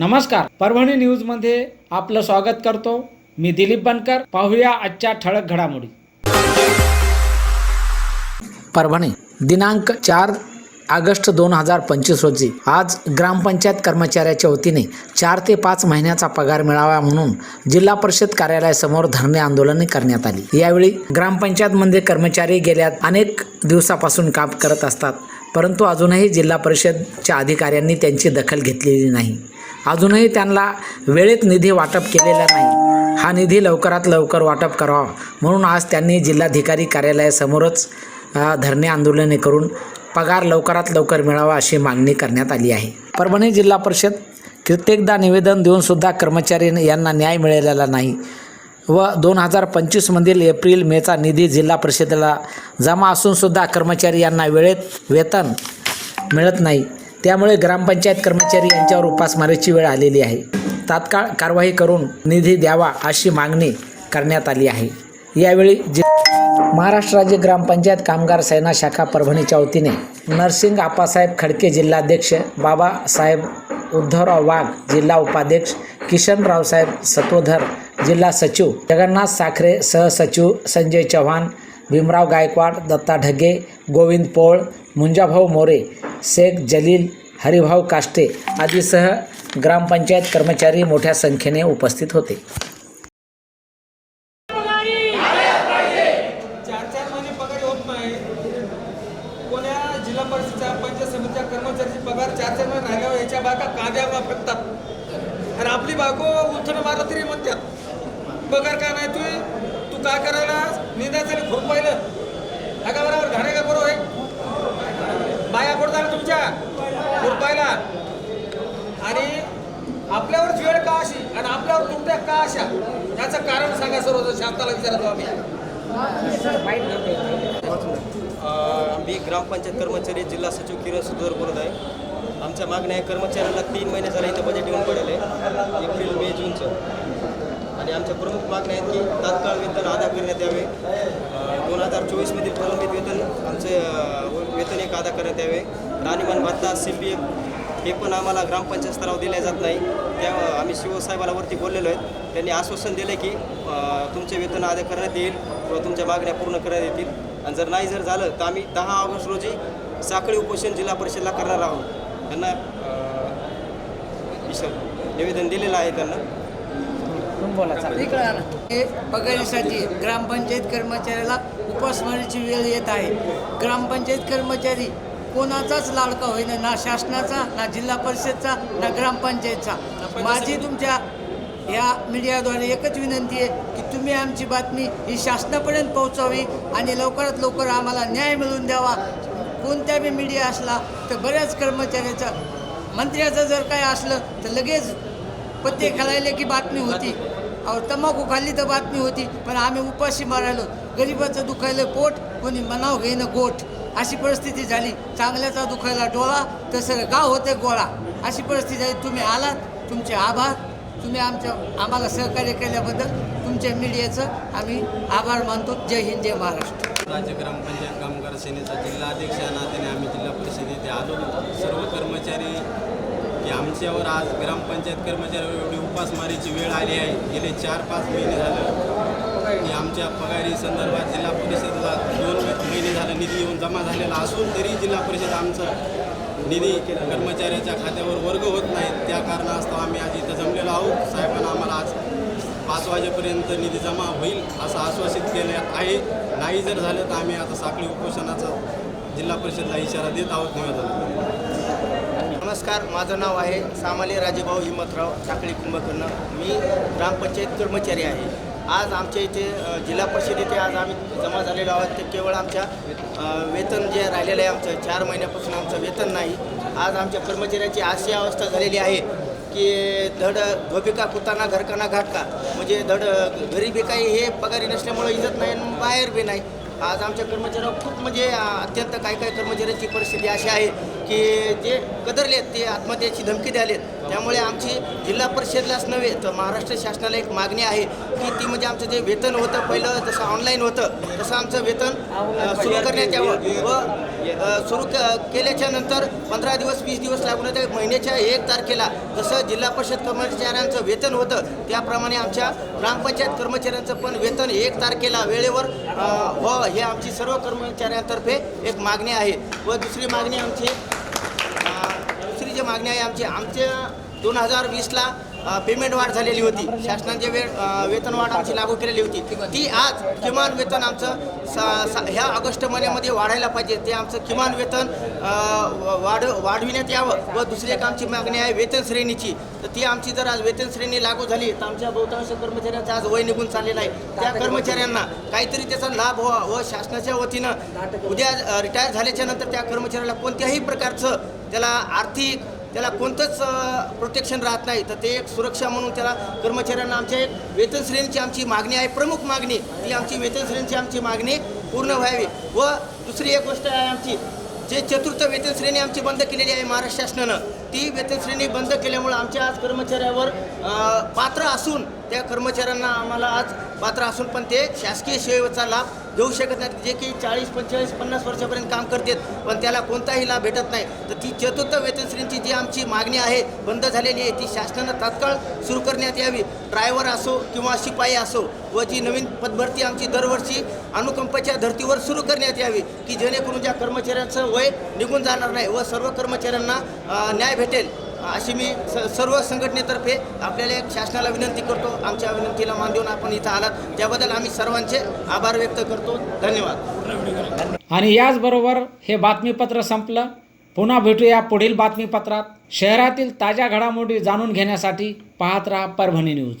नमस्कार. परभणी न्यूजमध्ये आपलं स्वागत करतो. मी दिलीप बनकर. पाहूया आजच्या ठळक घडामोडी. परभणी दिनांक चार ऑगस्ट दोन हजार पंचवीस रोजी. आज ग्रामपंचायत कर्मचाऱ्याच्या वतीने चार ते पाच महिन्याचा पगार मिळावा म्हणून जिल्हा परिषद कार्यालयासमोर धरणे आंदोलने करण्यात आली. यावेळी ग्रामपंचायतमध्ये कर्मचारी गेल्या अनेक दिवसापासून काम करत असतात परंतु अजूनही जिल्हा परिषदच्या अधिकाऱ्यांनी त्यांची दखल घेतलेली नाही. अजूनही त्यांना वेळेत निधी वाटप केलेला नाही. हा निधी लवकरात लवकर वाटप करावा. म्हणून आज त्यांनी जिल्हाधिकारी कार्यालयासमोरच धरणे आंदोलने करून पगार लवकरात लवकर मिळावा अशी मागणी करण्यात आली आहे. परभणी जिल्हा परिषद कित्येकदा निवेदन देऊनसुद्धा कर्मचारी यांना न्याय मिळालेला नाही व दोन हजार पंचवीसमधील एप्रिल मेचा निधी जिल्हा परिषदेला जमा असूनसुद्धा कर्मचारी यांना वेळेत वेतन मिळत नाही. त्यामुळे ग्रामपंचायत कर्मचारी यांच्यावर उपासमारीची वेळ आलेली आहे. तात्काळ कारवाई करून निधी द्यावा अशी मागणी करण्यात आली आहे. यावेळी जि महाराष्ट्र राज्य ग्रामपंचायत कामगार सेना शाखा परभणीच्या वतीने नरसिंग आप्पासाहेब खडके जिल्हाध्यक्ष बाबासाहेब उद्धवराव वाघ जिल्हा उपाध्यक्ष किशनरावसाहेब सत्वधर जिल्हा सचिव जगन्नाथ साखरे सहसचिव संजय चव्हाण भीमराव गायकवाड दत्ता ढगे गोविंद पोळ मुंजाभाऊ मोरे शेख जलील हरिभाऊ काष्टे आदीसह ग्रामपंचायत कर्मचारी मोठ्या संख्येने उपस्थित होते. चार चार महिने पगार होत नाही. कोण्या जिल्हा परिषदच्या पंचायत समितीच्या कर्मचाऱ्याची पगार चार चार महिने राहिल्यावर याच्या बायका फेकतात आणि आपली बायको उठणं मारत तरी म्हणतात पगार का नाही तुम्ही काय करायला? निंदाचं खूप पाहिलं. हा का बरोबर घाणे का बरोबर आहे बाया कुठं झाल्या तुमच्या. खुरपायला आणि आपल्यावर वेळ का अशी? आणि आपल्यावर तुमच्या का अशा? याचं कारण सांगा सर्व शांताला विचारतो आम्ही. मी ग्रामपंचायत कर्मचारी जिल्हा सचिव किरण सुधोर बोलत आहे. आमच्या मागण्या आहे कर्मचाऱ्यांना तीन महिने झाले इथं बजेट येऊन पडेल आहे एप्रिल मे जूनचं आणि आमच्या प्रमुख मागण्या आहेत की तात्काळ वेतन अदा करण्यात यावे. दोन हजार चोवीसमधील प्रलंबित वेतन आमचे वेतन एक अदा करण्यात यावे. राणीमान भत्ता सी पी एफ हे पण आम्हाला ग्रामपंचायत स्तरावर दिले जात नाही. त्या आम्ही शिवसाहेबाला वरती बोललेलो आहेत. त्यांनी आश्वासन दिले की तुमचे वेतन अदा करण्यात येईल किंवा तुमच्या मागण्या पूर्ण करण्यात येतील. आणि जर नाही जर झालं तर आम्ही दहा ऑगस्ट रोजी साखळी उपोषण जिल्हा परिषदला करणार आहोत. त्यांना निवेदन दिलेलं आहे त्यांना. हे बघण्यासाठी ग्रामपंचायत कर्मचाऱ्याला उपासमारीची वेळ येत आहे. ग्रामपंचायत कर्मचारी कोणाचाच लाडका होईना ना शासनाचा ना जिल्हा परिषदचा ना ग्रामपंचायतचा. माझी तुमच्या या मीडियाद्वारे एकच विनंती आहे की तुम्ही आमची बातमी ही शासनापर्यंत पोहोचावी आणि लवकरात लवकर आम्हाला न्याय मिळवून द्यावा. कोणत्या बी मीडिया असला तर बऱ्याच कर्मचाऱ्याचा मंत्र्याचं जर काय असलं तर लगेच पत्ते खेळायले की बातमी होती. अहो तंबाखू खाल्ली तर बातमी होती पण आम्ही उपाशी मारायलो गरिबाचं दुखायलं पोट कोणी मनाव घेणं गोठ. अशी परिस्थिती झाली. चांगल्याचा दुखायला डोळा तसं गाव होते गोळा. अशी परिस्थिती झाली. तुम्ही आलात तुमचे आभार. तुम्ही आमच्या आम्हाला सहकार्य केल्याबद्दल तुमच्या मीडियाचं आम्ही आभार मानतो. जय हिंद जय महाराष्ट्र. राज्य ग्रामपंचायत कामगार सेनेचा जिल्हाध्यक्ष या नात्याने आम्ही जिल्हा परिषद येथे आलो सर्व कर्मचारी म्हणजे की आमच्यावर आज ग्रामपंचायत कर्मचाऱ्यावर एवढी उपासमारीची वेळ आली आहे. गेले चार पाच महिने झालं. की आमच्या पगारी संदर्भात जिल्हा परिषदला दोन महिने झालं निधी येऊन जमा झालेला असून तरी जिल्हा परिषद आमचं निधी कर्मचाऱ्याच्या खात्यावर वर्ग होत नाहीत. त्या कारणास्तव आम्ही आज इथं जमलेलो आहोत. साहेबांना आम्हाला आज पाच वाजेपर्यंत निधी जमा होईल असं आश्वासित केले आहे. नाही जर झालं तर आम्ही आता साखळी उपोषणाचा जिल्हा परिषदला इशारा देत आहोत. निवेदन नमस्कार माझं नाव आहे सामाली राजेभाऊ हिम्मतराव साखळी कुंभकर्ण मी ग्रामपंचायत कर्मचारी आहे. आज आमच्या इथे जिल्हा परिषद इथे आज आम्ही जमा झालेलो आहोत. ते केवळ आमच्या वेतन जे राहिलेलं आहे आमचं चार महिन्यापासून आमचं वेतन नाही. आज आमच्या कर्मचाऱ्याची अशी अवस्था झालेली आहे की धड धोबिका कुताना घरकाना घाटका म्हणजे धड घरी बी काही हे पगारी नसल्यामुळं इजत नाही आणि बाहेर बी नाही. आज आमच्या कर्मचाऱ्यावर खूप म्हणजे अत्यंत काही काही कर्मचाऱ्यांची परिस्थिती अशी आहे की जे कदरलेत ते आत्महत्याची धमकी द्यालेत त्यामुळे आमची जिल्हा परिषदलाच नव्हे तर महाराष्ट्र शासनाला एक मागणी आहे की ती म्हणजे आमचं जे वेतन होतं पहिलं जसं ऑनलाईन होतं तसं आमचं वेतन सुरू करण्यात यावं व सुरू केल्याच्यानंतर पंधरा दिवस वीस दिवस लागून ते महिन्याच्या एक तारखेला जसं जिल्हा परिषद कर्मचाऱ्यांचं वेतन होतं त्याप्रमाणे आमच्या ग्रामपंचायत कर्मचाऱ्यांचं पण वेतन एक तारखेला वेळेवर अ, व्हावं हे आमची सर्व कर्मचाऱ्यांतर्फे एक मागणी आहे. व दुसरी मागणी आमची जी मागणी आहे आमची आमच्या दोन हजार वीसला पेमेंट वाढ झालेली होती. शासनाने वेळ अ, वेतन वाढ आमची लागू केलेली होती. ती आज किमान वेतन आमचं स- ह्या ऑगस्ट महिन्यामध्ये वाढायला पाहिजे. ते आमचं किमान वेतन व- वाढ वाढविण्यात यावं व दुसरी एक आमची मागणी आहे वेतन श्रेणीची. तर ती आमची जर आज वेतन श्रेणी लागू झाली तर आमच्या बहुतांश कर्मचाऱ्यांचा आज वय निघून चाललेला आहे. त्या कर्मचाऱ्यांना काहीतरी त्याचा लाभ व्हावा व शासनाच्या वतीनं उद्या रिटायर झाल्याच्यानंतर त्या कर्मचाऱ्याला कोणत्याही प्रकारचं त्याला आर्थिक त्याला कोणतंच प्रोटेक्शन राहत नाही. तर ते एक सुरक्षा म्हणून त्याला कर्मचाऱ्यांना आमच्या एक वेतन श्रेणीची आमची मागणी आहे. प्रमुख मागणी ती आमची वेतन श्रेणीची आमची मागणी पूर्ण व्हावी. व दुसरी एक गोष्ट आहे आमची जे चतुर्थ वेतन श्रेणी आमची बंद केलेली आहे महाराष्ट्र शासनानं ती वेतन श्रेणी बंद केल्यामुळं आमच्या आज कर्मचाऱ्यावर पात्र असून त्या कर्मचाऱ्यांना आम्हाला आज पात्र असून पण ते शासकीय सेवेचा लाभ देऊ शकत नाहीत. जे की चाळीस पंचेचाळीस पन्नास वर्षापर्यंत काम करतात पण त्याला कोणताही लाभ भेटत नाही. तर ती चतुर्थ वेतनश्रेणीची जी आमची मागणी आहे बंद झालेली आहे. ती शासनानं तात्काळ सुरू करण्यात यावी. ड्रायव्हर असो किंवा शिपाई असो व जी नवीन पदभरती आमची दरवर्षी अनुकंपाच्या धर्तीवर सुरू करण्यात यावी की जेणेकरून ज्या कर्मचाऱ्यांचं वय निघून जाणार नाही व सर्व कर्मचाऱ्यांना न्याय भेटेल. अशी मी स सर्व संघटनेतर्फे आपल्याला एक शासनाला विनंती करतो. आमच्या विनंतीला मान देऊन आपण इथं आलात. त्याबद्दल आम्ही सर्वांचे आभार व्यक्त करतो. धन्यवाद. आणि याचबरोबर हे बातमीपत्र संपलं. पुन्हा भेटूया पुढील बातमीपत्रात. शहरातील ताज्या घडामोडी जाणून घेण्यासाठी पाहत राहा परभणी न्यूज.